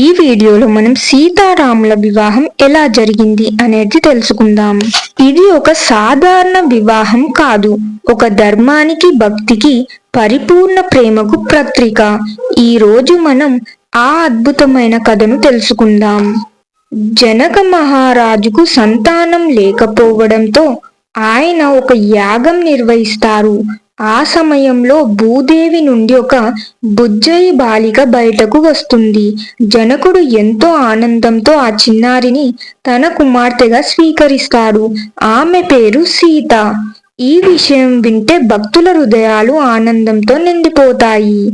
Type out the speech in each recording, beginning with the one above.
ఈ వీడియోలో మనం సీతారాముల వివాహం ఎలా జరిగింది అనేది తెలుసుకుందాం. ఇది ఒక సాధారణ వివాహం కాదు. ఒక ధర్మానికి భక్తికి పరిపూర్ణ ప్రేమకు పత్రిక. ఈ రోజు మనం ఆ అద్భుతమైన కథను తెలుసుకుందాం. జనక మహారాజుకు సంతానం లేకపోవడంతో ఆయన ఒక యాగం నిర్వహిస్తారు. ఆ సమయంలో భూదేవి నుండి ఒక బుజ్జయి బాలిక బయటకు వస్తుంది. జనకుడు ఎంతో ఆనందంతో ఆ చిన్నారిని తన కుమార్తెగా స్వీకరిస్తాడు. ఆమె పేరు సీత. ఈ విషయం వింటే భక్తుల హృదయాలు ఆనందంతో నిండిపోతాయి.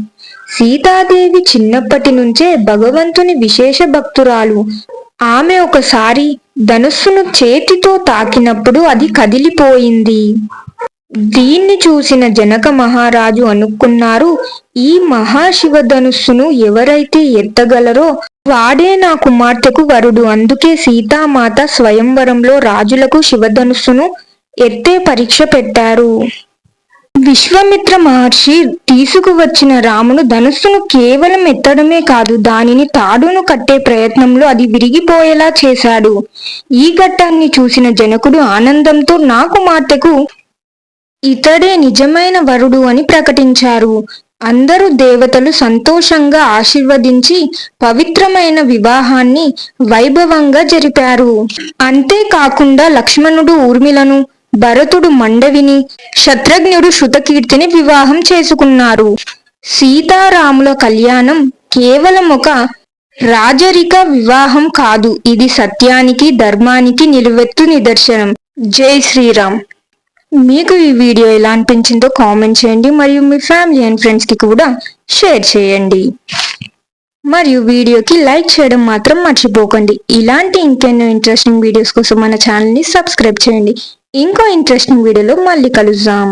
సీతాదేవి చిన్నప్పటి నుంచే భగవంతుని విశేష భక్తురాలు. ఆమె ఒకసారి ధనుస్సును చేతితో తాకినప్పుడు అది కదిలిపోయింది. దీన్ని చూసిన జనక మహారాజు అనుకున్నారు ఈ మహాశివధనుస్సును ఎవరైతే ఎత్తగలరో వాడే నా కుమార్తెకు వరుడు. అందుకే సీతామాత స్వయంవరంలో రాజులకు శివధనుస్సును ఎత్తే పరీక్ష పెట్టారు. విశ్వమిత్ర మహర్షి తీసుకువచ్చిన రామును ధనుస్సును కేవలం ఎత్తడమే కాదు దానిని తాడును కట్టే ప్రయత్నంలో అది విరిగిపోయేలా చేశాడు. ఈ ఘట్టాన్ని చూసిన జనకుడు ఆనందంతో నా కుమార్తెకు ఇతడే నిజమైన వరుడు అని ప్రకటించారు. అందరూ దేవతలు సంతోషంగా ఆశీర్వదించి పవిత్రమైన వివాహాన్ని వైభవంగా జరిపారు. అంతేకాకుండా లక్ష్మణుడు ఊర్మిలను భరతుడు మండవిని శత్రుఘ్నుడు శృతకీర్తిని వివాహం చేసుకున్నారు. సీతారాముల కళ్యాణం కేవలం ఒక రాజరిక వివాహం కాదు ఇది సత్యానికి ధర్మానికి నిలువెత్తు నిదర్శనం. జై శ్రీరామ్. మీకు ఈ వీడియో ఎలా అనిపించిందో కామెంట్ చేయండి మరియు మీ ఫ్యామిలీ అండ్ ఫ్రెండ్స్కి కూడా షేర్ చేయండి. మరియు వీడియోకి లైక్ చేయడం మాత్రం మర్చిపోకండి. ఇలాంటి ఇంకెన్నో ఇంట్రెస్టింగ్ వీడియోస్ కోసం మన ఛానల్ని సబ్స్క్రైబ్ చేయండి. ఇంకో ఇంట్రెస్టింగ్ వీడియోలో మళ్ళీ కలుద్దాం.